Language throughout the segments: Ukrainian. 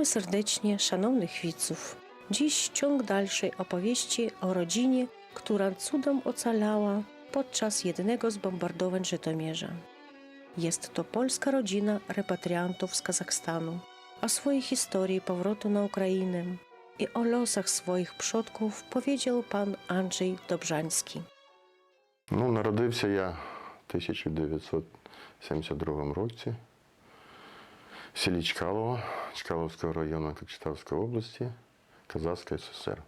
Witamy serdecznie szanownych widzów. Dziś ciąg dalszej opowieści o rodzinie, która cudem ocalała podczas jednego z bombardowań Żytomierza. Jest to polska rodzina repatriantów z Kazachstanu. O swojej historii powrotu na Ukrainę i o losach swoich przodków powiedział pan Andrzej Dobrzański. Ну, народився я в 1972 році В селі Чкалово Чкаловського району Кочетавської області, Казахська ССР.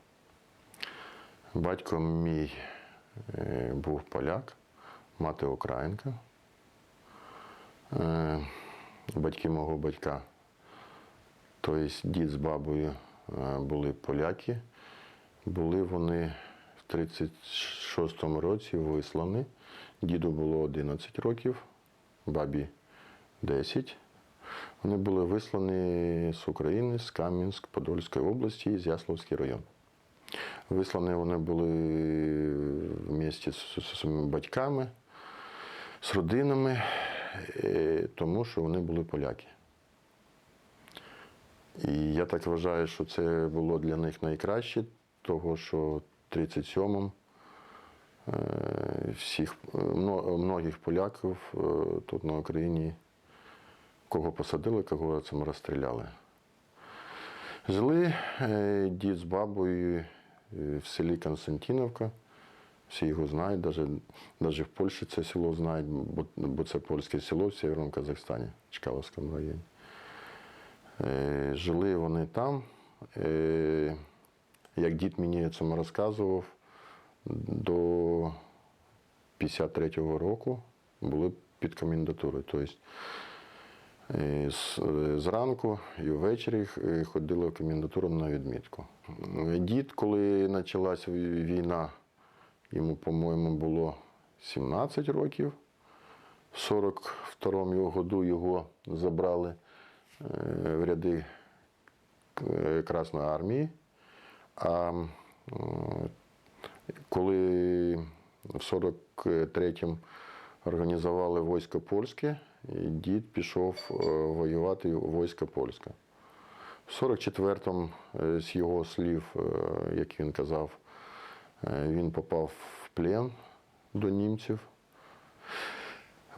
Батько мій е, був поляк, мати українка. Е, Батьки мого батька, тобто дід з бабою, е, були поляки. Були вони в 36-му році вислані. Діду було 11 років, бабі 10. Вони були вислані з України, з Кам'янськ-Подольської області, з Яславський район. Вислані вони були в місті з своїми батьками, з родинами, е, тому що вони були поляки. І я так вважаю, що це було для них найкраще, того що в 37-му е, всіх, многих поляків е, тут на Україні, кого посадили, кого цим розстріляли. Жили е, дід з бабою е, в селі Константиновка. Всі його знають, навіть, навіть в Польщі це село знають, бо, це польське село в Сєвєрному Казахстані, Чкаловському районі. Е, Жили вони там. Як дід мені цьому розказував, до 53-го року були під комендатурою. Тобто зранку і ввечері е, ходили в комендатуру на відмітку. Е, Дід, коли почалася війна, йому, по-моєму, було 17 років. В 42-му году його забрали е, в ряди е, Красної армії. А коли в 43-му організували військо польське, дід пішов е, воювати у військо польське. В 44-му, е, з його слів, е, як він казав, він попав в плен до німців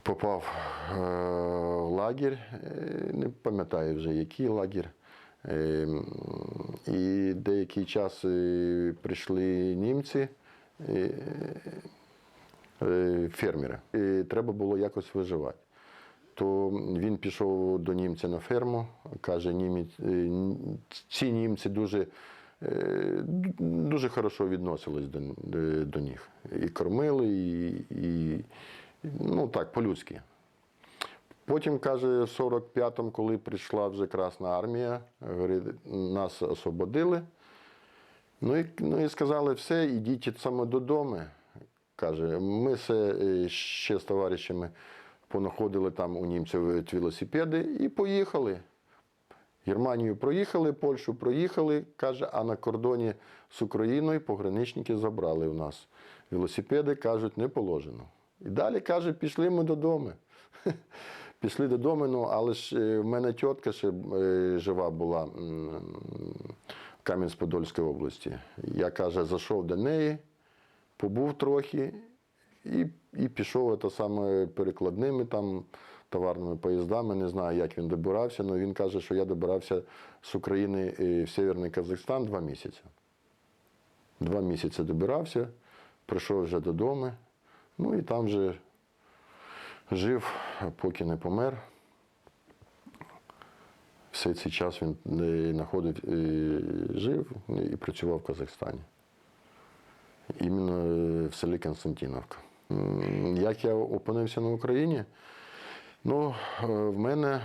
попав в лагерь, не пам'ятаю вже який лагерь. Е, І деякий час прийшли німці, фермери. І треба було якось виживати. То він пішов до німця на ферму, каже, німець, е, ці німці дуже, е, дуже хорошо відносились до, до, до них. І кормили, і, і ну так, по-людськи. Потім, каже, в 45-му, коли прийшла вже Красна армія, нас освободили. Ну і, ну і сказали, все, ідіть саме додому. Каже, ми все е, ще з товаришами понаходили там у німців велосипеди і поїхали. Германію проїхали, Польщу проїхали, каже, а на кордоні з Україною пограничники забрали у нас. Велосипеди, кажуть, не положено. І далі, каже, пішли ми додому. Пішли додому, ну, але ж е, в мене тітка ще е, жива була в Кам'янськ-Подольській області. Я, каже, зайшов до неї, побув трохи і, і пішов це саме перекладними там товарними поїздами. Не знаю, як він добирався, але він каже, що я добирався з України е, в Северний Казахстан два місяці. Два місяці добирався, прийшов вже додому, ну і там вже жив, поки не помер. Все цей час він е, знаходив, е, жив і працював в Казахстані. Іменно в селі Константиновка. Як я опинився на Україні? Ну, е, в мене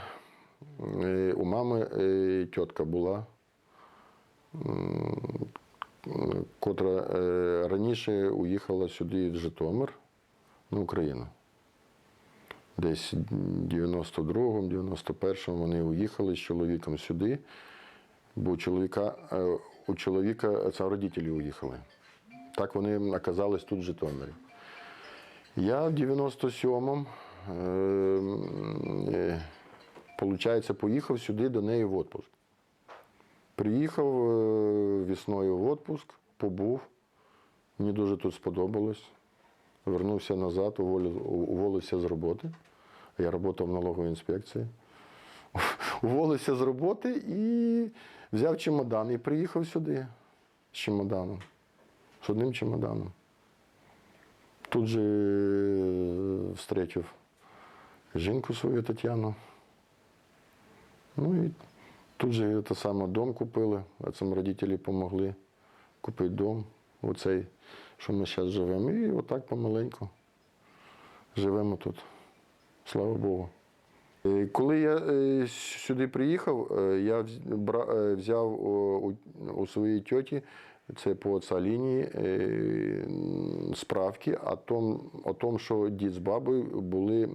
е, у мами е, тітка була, котра раніше уїхала сюди в Житомир, на Україну. Десь в 92-му, 91-му вони уїхали з чоловіком сюди, бо чоловіка, у чоловіка це родителі уїхали. Так вони оказались тут в Житомирі. Я в 97-му, е, е, получається, поїхав сюди до неї в відпуск. Приїхав е, весною в відпуск, побув. Мені дуже тут сподобалось. Вернувся назад, уволив- уволився з роботи. Я працював в налоговій інспекції. Уволився з роботи і взяв чемодан і приїхав сюди з чемоданом. З одним чемоданом. Тут же е, встретив жінку свою Тетяну. Ну і тут же те саме дом купили, а цим родителі допомогли купити дом, оцей, що ми зараз живемо. І отак помаленьку живемо тут. Слава Богу. Е, Коли я е, сюди приїхав, я взяв у своїй тьоті, це по лінії, е, справки о том, о том, що дід з бабою були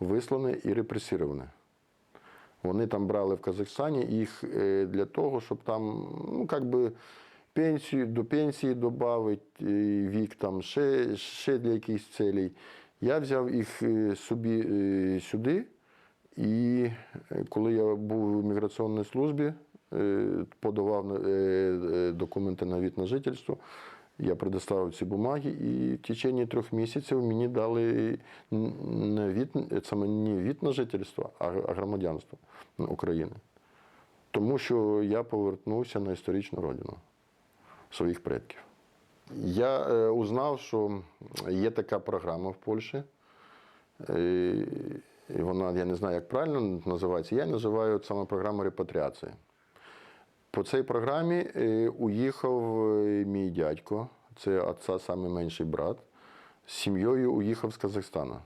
вислані і репресовані. Вони там брали в Казахстані їх е, для того, щоб там, ну, як би, пенсію, до пенсії додати, вік там ще, ще для якихось целей. Я взяв їх е, собі е, сюди, і е, коли я був в міграційній службі, е, подавав на- е, е, документи на від на жительство, я предоставив ці бумаги, і в течение трьох місяців мені дали не від, саме не від на жительство, а громадянство України. Тому що я повернувся на історичну родину своїх предків. Я е, узнав, що є така програма в Польщі. Е, вона, я не знаю, як правильно називається. Я називаю саме програма репатріації. По цій програмі е, уїхав е, мій дядько, це отця найменший брат, з сім'єю уїхав з Казахстана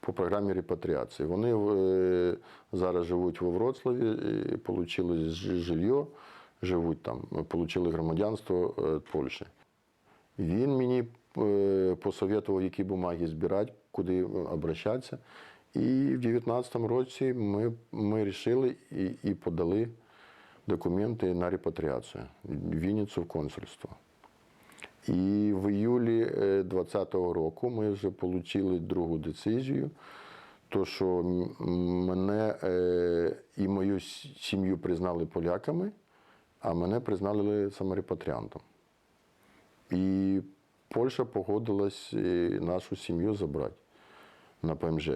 по програмі репатріації. Вони е, зараз живуть во Вроцлаві, отримали жилье, живуть там, отримали громадянство Польщі. Він мені посоветував, які бумаги збирати, куди обращатися. І в 2019 році ми, ми і, і подали документи на репатріацію в Вінницю в консульство. І в іюлі 2020 року ми вже отримали другу децизію, то що мене і мою сім'ю признали поляками, а мене признали саморепатріантом. І Польща погодилась е, нашу сім'ю забрати на ПМЖ.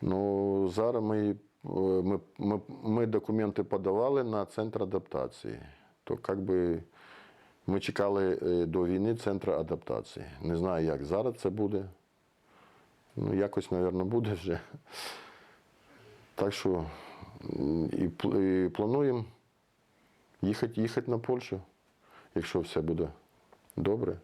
Ну, зараз ми, ми, ми, ми документи подавали на центр адаптації. То як би ми чекали е, до війни центр адаптації. Не знаю, як зараз це буде. Ну, якось, мабуть, буде вже. Так що і, і плануємо їхати, їхати на Польщу, якщо все буде добре.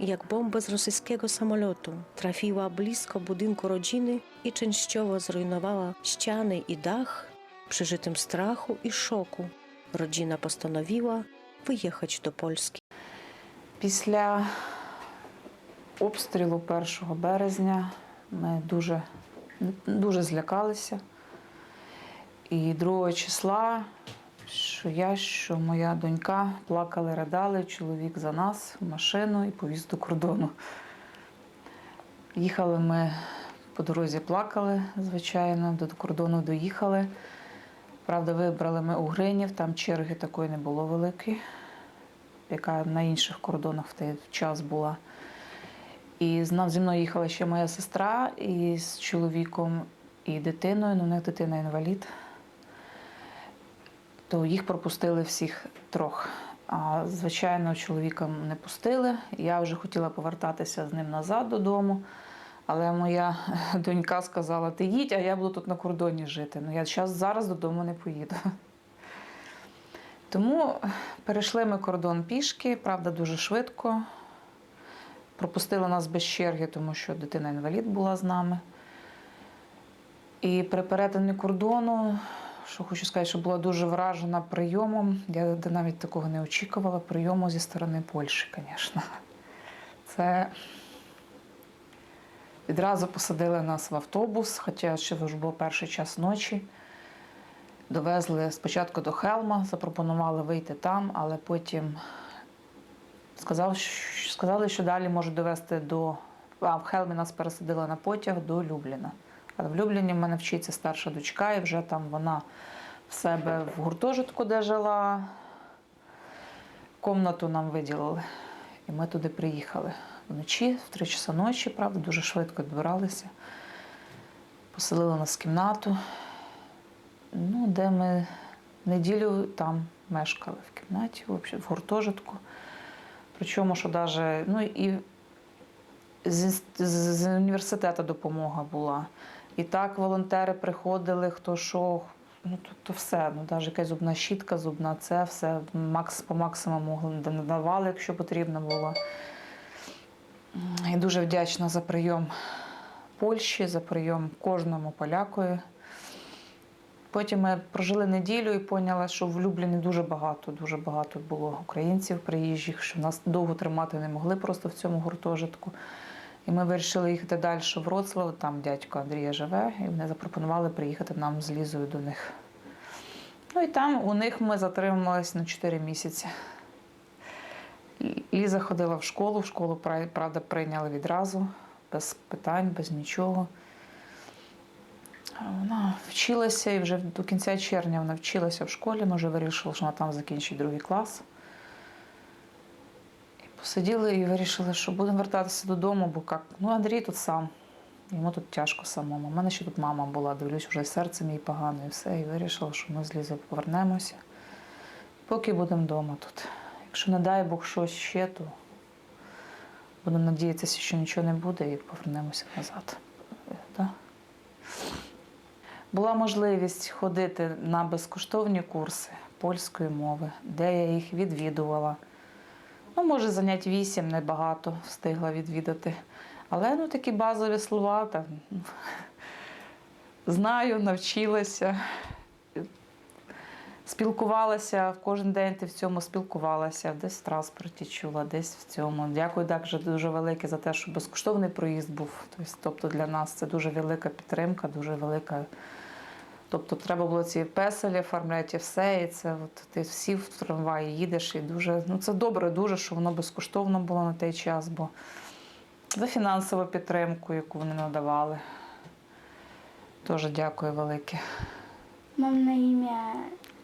Jak bomba z rosyjskiego samolotu trafiła blisko budynku rodziny i częściowo zrujnowała ściany i dach, przy żytym strachu i szoku rodzina postanowiła wyjechać do Polski. Після обстрілу 1 березня ми дуже, злякалися. І 2 числа, що я, що моя донька плакали, ридали, чоловік за нас в машину і повіз до кордону. Їхали ми по дорозі, плакали, звичайно, до кордону доїхали. Правда, вибрали ми Угринів, там черги такої не було великої яка на інших кордонах в той час була. І зі мною їхала ще моя сестра і з чоловіком і дитиною. Ну, у них дитина інвалід. То їх пропустили всіх трьох. А звичайно, чоловіка не пустили. Я вже хотіла повертатися з ним назад додому. Але моя донька сказала: ти їдь, а я буду тут на кордоні жити. Ну я зараз зараз додому не поїду. Тому перейшли ми кордон пішки, правда, дуже швидко. Пропустили нас без черги, тому що дитина інвалід була з нами. І при перетині кордону, що хочу сказати, що була дуже вражена прийомом. Я навіть такого не очікувала. Прийому зі сторони Польщі, звісно. Це відразу посадили нас в автобус, хоча ще вже був перший час ночі. Довезли спочатку до Хелма, запропонували вийти там, але потім сказали, що далі можуть довезти до. А в Хелмі нас пересадили на потяг до Любліна. В Любліні в мене вчиться старша дочка, і вже там вона в себе в гуртожитку, де жила. Комнату нам виділили. І ми туди приїхали вночі, в три часа ночі, правда, дуже швидко відбиралися. Поселили нас в кімнату, ну, де ми неділю там мешкали в кімнаті, в гуртожитку. Причому, що навіть, ну і з, з, з університету допомога була. І так волонтери приходили, хто що, ну тобто все. Ну, навіть якась зубна щітка, зубна, це все макс, по максимуму надавали, якщо потрібно було. І дуже вдячна за прийом Польщі, за прийом кожному полякові. Потім ми прожили неділю і поняли, що в Любліні дуже багато, дуже багато було українців приїжджих, що нас довго тримати не могли просто в цьому гуртожитку. І ми вирішили їхати далі в Вроцлав, там дядько Андрія живе, і вони запропонували приїхати нам з Лізою до них. Ну і там у них ми затрималися на 4 місяці. Ліза ходила в школу, в школу правда прийняли відразу, без питань, без нічого. Вона вчилася і вже до кінця червня вона вчилася в школі. Ми вже вирішили, що вона там закінчить другий клас. І посиділи і вирішили, що будемо вертатися додому, бо як, ну Андрій тут сам. Йому тут тяжко самому. У мене ще тут мама була, дивлюсь, вже серце мій погано і все. І вирішила, що ми з Лізою повернемося. Поки будемо вдома тут. Якщо не дай Бог щось ще, то будемо надіятися, що нічого не буде, і повернемося назад. Да? Була можливість ходити на безкоштовні курси польської мови, де я їх відвідувала. Ну, може, занять вісім, небагато встигла відвідати. Але ну, такі базові слова там, ну, знаю, навчилася. Спілкувалася кожен день ти в цьому спілкувалася, десь в транспорті чула, десь в цьому. Дякую так же дуже велике за те, що безкоштовний проїзд був. Тобто для нас це дуже велика підтримка, дуже велика. Тобто треба було ці песелі оформляти і все. І це от ти всі в трамваї їдеш, і дуже ну це добре, дуже, що воно безкоштовно було на той час, бо за фінансову підтримку, яку вони надавали. Теж дякую велике. Mam na imię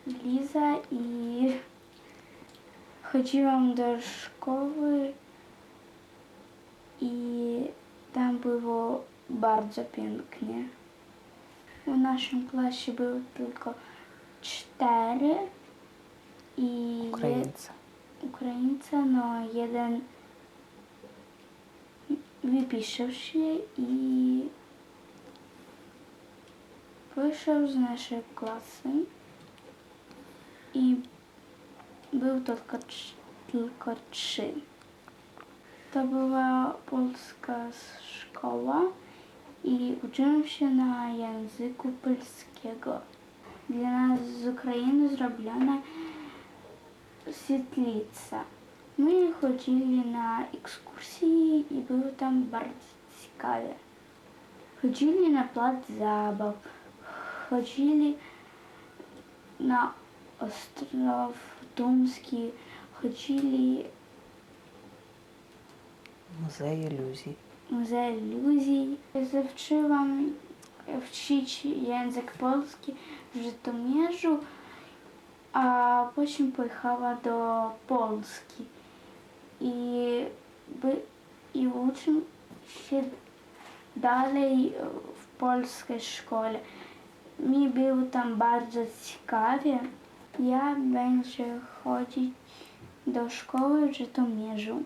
Liza i chodziłam do szkoły i tam było bardzo pięknie. W naszym klasie były tylko cztery i Ukraińcy. Ukraińcy, no jeden wypisał się i wyszedł z naszej klasy i był tylko, tylko trzy. To była polska szkoła. I uczyłem się na języku polskiego. Dla nas z Ukrainy zrobiona Світлиця. Ми ходили на екскурсії і було там bardzo цікаве. Ходили на плац забав, ходили на остров Думський, ходили Музей ілюзій. Iluzji. Zaczęłam wczyć język polski w Żytomierzu, a potem pojechała do Polski i, by, i uczę się dalej w polskiej szkole. Mi było tam bardzo ciekawie. Ja będę chodzić do szkoły w Żytomierzu.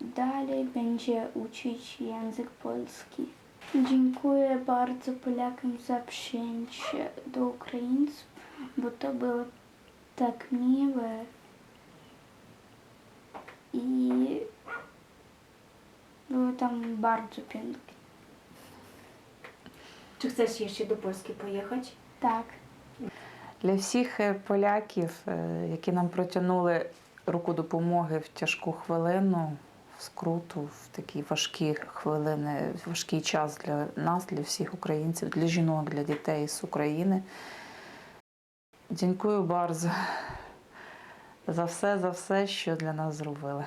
Dalej będzie uczyć język polski. Dziękuję bardzo Polakom za przyjęcie do Ukraińców, bo to było tak miłe. I było tam bardzo pięknie. Czy chcesz jeszcze do Polski pojechać? Tak. Для всіх е, поляків, е, які нам протягнули руку допомоги в тяжку хвилину, скруту, в такі важкі хвилини, важкий час для нас, для всіх українців, для жінок, для дітей з України. Дякую Барзо за все, за все, що для нас зробили.